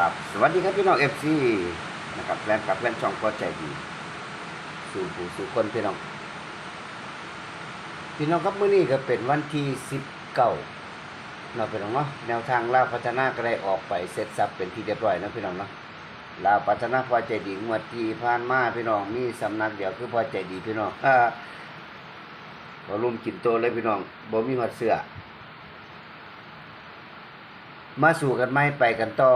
ครับ สวัสดีครับพี่น้องเอฟซีนะครับแฟนกับแฟนช่องพอใจดี สู่ผู้สู่คนพี่น้อง พี่น้องครับมื้อนี้ก็เป็นวันที่สิบเก้าเราะพี่น้องเนาะแนวทางลาวพัฒนาก็ได้ออกไปเสร็จสับเป็นที่เรียบร้อยนะพี่น้องเนาะลาวพัฒนาพอใจดีงวดที่ผ่านมาพี่น้องมีสำนักเดียวคือพอใจดีพี่น้องอ่าบ่รุมกินโตเลยพี่น้องบ่มีหัดเสื้อมาสู่กันไม่ไปกันต่อ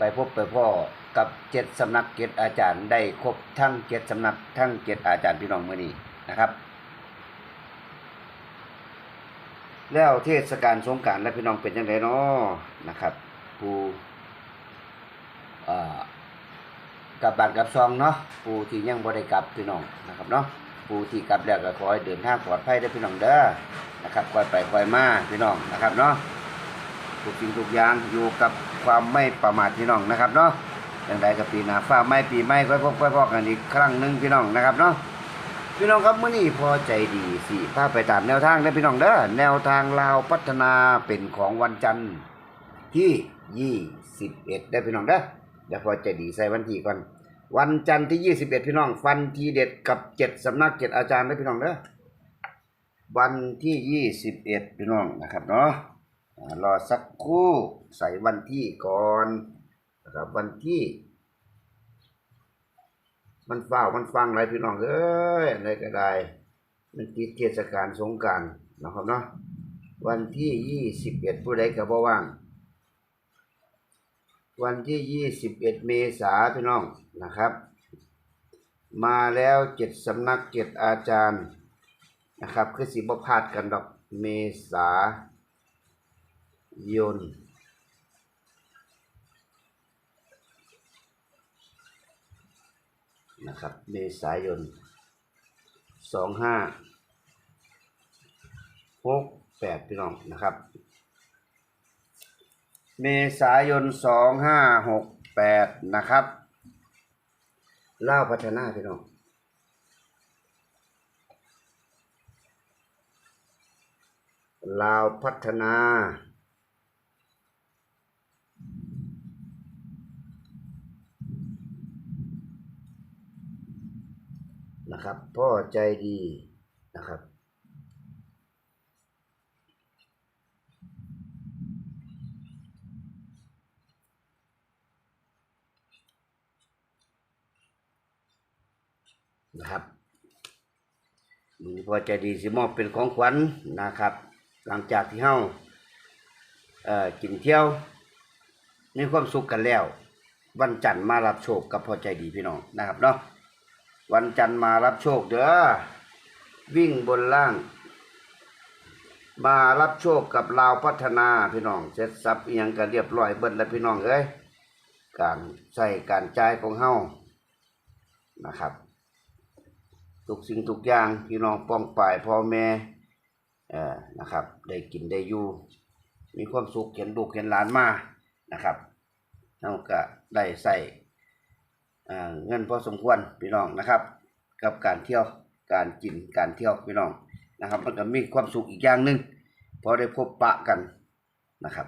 ไปพบไปพ่อกับเจ็ดสำนักเจ็ดอาจารย์ได้ครบทั้งเจ็ดสำนักทั้งเจ็ดอาจารย์พี่น้องเมื่อนี้นะครับ แล้วเทศกาลสงการและพี่น้องเป็นยังไงเนาะนะครับผู้เอ่อกลับบานกับซองเนาะผู้ที่ยังบ่ได้กลับพี่น้องนะครับเนาะผู้ที่กลับแล้วก็ขอให้เดินทางปลอดภัยเด้พี่น้องเด้อนะครับคอยไปคอยมาพี่น้องนะครับเนาะทุกสิ่งทุกอย่างอยู่กับ ความไม่ประมาทพี่น้องนะครับเนาะอย่างใดกับปีหน้าฟ้าไม่ปีไม่ค่อยพบค่อยพอกันอีกครั้งหนึ่งพี่น้องนะครับเนาะพี่น้องครับเมื่อนี้พอใจดีสิพาไปตามแนวทางได้พี่น้องเด้อแนวทางลาวพัฒนาเป็นของวันจันทร์ที่ยี่สิบเอ็ดได้พี่น้องเด้อเดี๋ยวพอใจดีใส่วันที่ก่อนวันจันทร์ที่ยี่สิบเอ็ดพี่น้อง ฟันทีเด็ดกับเจ็ดสำนักเจ็ดอาจารย์ได้พี่น้องเด้อวันที่ยี่สิบเอ็ดพี่น้องนะครับเนาะ รอสักครู่ใส่วันที่ก่อนนะครับวันที่ มันเฝ้ามันฟังอะไรพี่น้องเอ้ยอะไรก็ได้ มันติดเทศกาลสงการนะครับเนาะวันที่ยี่สิบเอ็ดผู้ใดก็บ่ว่างวันที่ยี่สิบเอ็ดเมษาพี่น้องนะครับ มาแล้วเจ็ดสำนักเจ็ดอาจารย์นะครับ คือสิบพาดกันดอกเมษา ยนต์ นะครับ เมษายนสองห้าหกแปดพี่น้องนะครับ เมษายนสองห้าหกแปดนะครับเล่าพัฒนาพี่น้องลาวพัฒนา นะครับ พ่อใจดีนะครับนะครับมือพ่อใจดีสิมอบเป็นของขวัญนะครับ หลังจากที่เฮาเอ่อกินเที่ยวมีความสุขกันแล้ว วันจันทร์มารับโชคกับพ่อใจดีพี่น้องนะครับเนาะ วันจันทร์มารับโชคเด้อวิ่งบนล่าง มารับโชคกับลาวพัฒนาพี่น้องเสร็จสับเอียงกันเรียบร้อยเบิดแล้วพี่น้องเอ้ยการใส่การจ่ายของเฮานะครับทุกสิ่งทุกอย่างพี่น้องป้องป่ายพ่อแม่เอ่อนะครับ ได้กินได้อยู่ มีความสุขเห็นลูกเห็นหลานมานะครับเฮาก็ได้ใส่ เงินพอสมควรพี่น้องนะครับ กับการเที่ยวการกินการเที่ยวพี่น้องนะครับ มันก็มีความสุขอีกอย่างหนึ่งพอได้พบปะกันนะครับ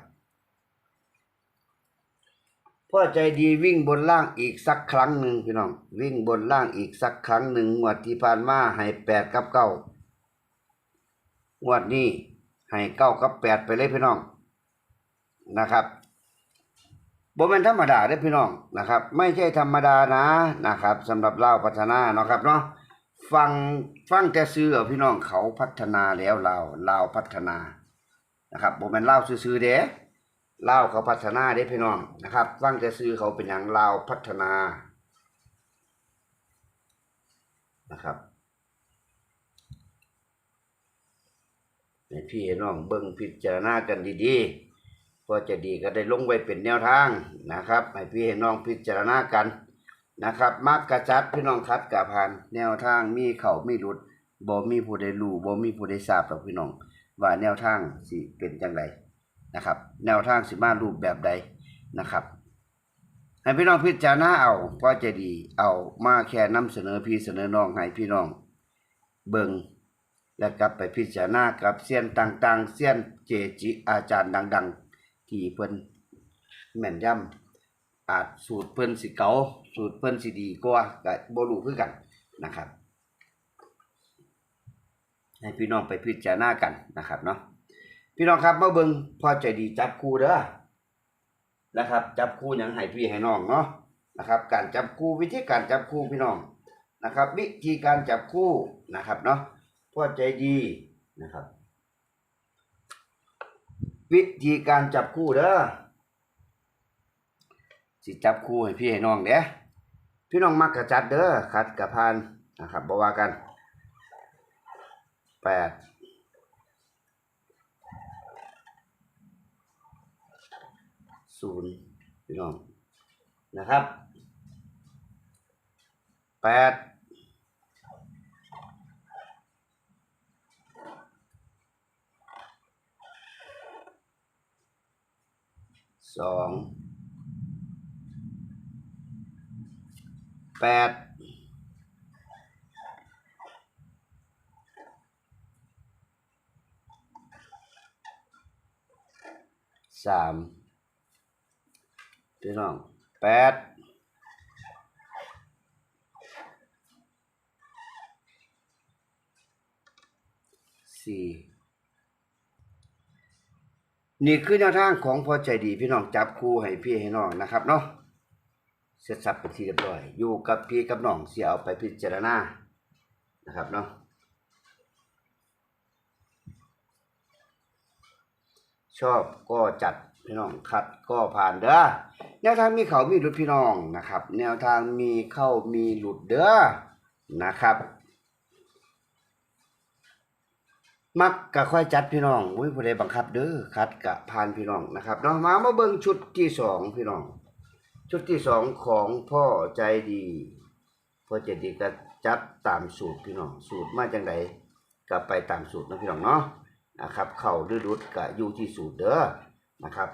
พ่อใจดีวิ่งบนล่างอีกสักครั้งหนึ่งพี่น้อง วิ่งบนล่างอีกสักครั้งหนึ่งงวดที่ผ่านมาให้แปดกับเก้างวดนี้ให้เก้ากับแปดไปเลยพี่น้องนะครับ บแม่นธรรมดาเด้พี่น้องนะครับ ไม่ใช่ธรรมดานะนะครับสำหรับเล่าพัฒนาเนาะครับเนาะฟังฟังแต่ซื้อเอพี่น้องเขาพัฒนาแล้วเลาวลาพัฒนานะครับบแม่นลาซื่อๆเด้เล่าเขาพัฒนาเด้พี่น้องนะครับ ฟังแต่ซื้อเขาเป็นอย่างเลาพัฒนานะครับให้พี่น้องเบิ่งพิจารณากันดีๆ ก็จะดีก็ได้ลงไว้เป็นแนวทางนะครับให้พี่ให้น้องพิจารณากันนะครับมักกระจัดพี่น้องคัดกะผ่านแนวทางมีเข่ามีหลุดบ่มีผู้ใดรู้บ่มีผู้ใดทราบหรอกพี่น้อง ว่าแนวทางสิเป็นจังไดนะครับ แนวทางสิมารูปแบบใดนะครับ ให้พี่น้องพิจารณาเอาก็จะดีเอามาแค่นำเสนอพี่เสนอน้องให้พี่น้อง เบิงแล้วกลับไปพิจารณากับเซียนต่างๆเซียนเจจิอาจารย์ดัง ๆ ที่เพิ่นแม่นยำอาจสูตรเพิ่นสิเกาสูตรเพิ่นสิดีกว่าก็บ่รู้คือกันนะครับ ให้พี่น้องไปพิจารณากันนะครับเนาะพี่น้องครับมาเบิ่งพอใจดีจับคู่เด้อนะครับ จับคู่หยังให้พี่ให้น้องเนาะนะครับ การจับคู่วิธีการจับคู่พี่น้องนะครับ วิธีการจับคู่นะครับเนาะพอใจดีนะครับ วิธีการจับคู่เด้อสิจับคู่ให้พี่ให้น้องเด้อพี่น้องมักกะจัดเด้อขัดกะพานนะครับบ่ว่ากันแปดศูนย์พี่น้องนะครับแปด สองแปดสามพี่น้องแปดสี่ นี่คือแนวทางของพอใจดีพี่น้องจับคู่ให้พี่ให้น้องนะครับเนาะเสร็จสับไปนทีเรียบร้อย อยู่กับพี่กับน้องเสียเอาไปพิจารณานะครับเนาะชอบก็จัดพี่น้องขัดก็ผ่านเด้อแนวทางมีเขามีหลุดพี่น้องนะครับ แนวทางมีเข้ามีหลุดเด้อนะครับ มักกะค่อยจัดพี่น้องมุ้ยผู้ใดบังคับเด้อคัดกะผ่านพี่น้องนะครับเนาะมามาเบิ่งชุดที่สองพี่น้อง ชุดที่สองของพ่อใจดีพ่อใจดีก็จัดตามสูตรพี่น้องสูตรมาจังไดก็ไปตามสูตรนะพี่น้องเนาะนะครับ เข้าหรือหลุดก็อยู่ที่สูตรเด้อนะครับ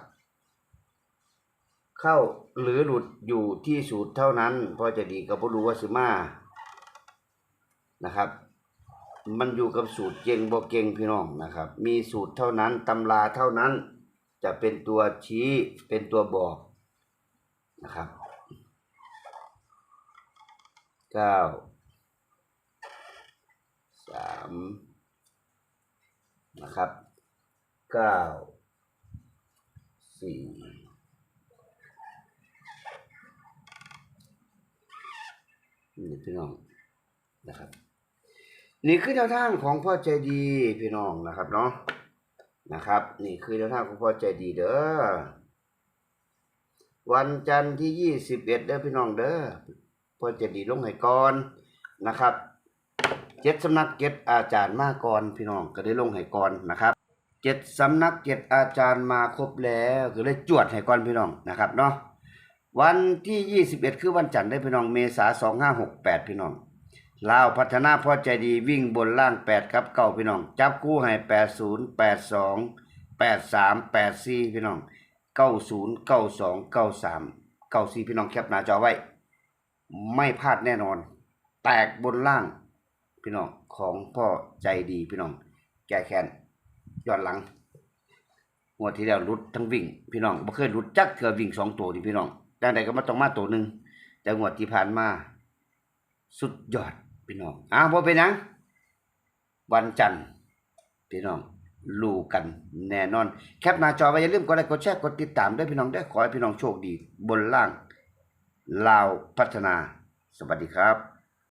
เข้าหรือหลุดอยู่ที่สูตรเท่านั้นพ่อจะดีก็บ่รู้ว่าสิมานะครับ มันอยู่กับสูตรเก่งบ่เก่งพี่น้องนะครับ มีสูตรเท่านั้นตำราเท่านั้น จะเป็นตัวชี้เป็นตัวบอกนะครับเก้าสามนะครับเก้าสี่นี่พี่น้องนะครับ นี่คือแนวทางของพ่อใจดีพี่น้องนะครับเนาะนะครับ นี่คือแนวทางของพ่อใจดีเด้อวันจันทร์ที่ยี่สิบเอ็ดเด้อพี่น้องเด้อพ่อใจดีลงให้ก่อนนะครับเจ็ดสำนักเจ็ดอาจารย์มาก่อนพี่น้องก็ได้ลงให้ก่อนนะครับเจ็ดสำนักเจ็ดอาจารย์มาครบแล้วก็เลยจวดให้ก่อนพี่น้องนะครับเนาะวันที่ยี่สิบเอ็ดคือวันจันทร์ได้พี่น้องเมษาสองห้าหกแปดพี่น้อง ลาวพัฒนาพ่อใจดีวิ่งบนล่างแปดครับเก้าพี่น้อง จับกู้ให้แปดศูนย์แปดสองแปดสามแปดสี่พี่น้องเก้าศูนย์เก้าสองเก้าสามเก้าสี่พี่น้องแคปหน้าจอไว้ ไม่พลาดแน่นอน แตกบนล่าง พี่น้องของพ่อใจดีพี่น้อง แก้แค้นย้อนหลังงวดที่แล้วรุดทั้งวิ่ง พี่น้องบ่เคยรุดจักเถื่อวิ่งสองตัวนี่พี่น้องดังใดก็มาต้องมาตัวหนึ่งแต่งวดที่ผ่านมา สุดยอด พี่น้องอ้าวบ่เป็นยังวันจันทร์พี่น้องรู้กันแน่นอน แคปหน้าจอไว้อย่าลืมกดไลค์กดแชร์กดติดตามด้วยพี่น้องได้ขอให้พี่น้องโชคดี บนล่างลาวพัฒนา สวัสดีครับ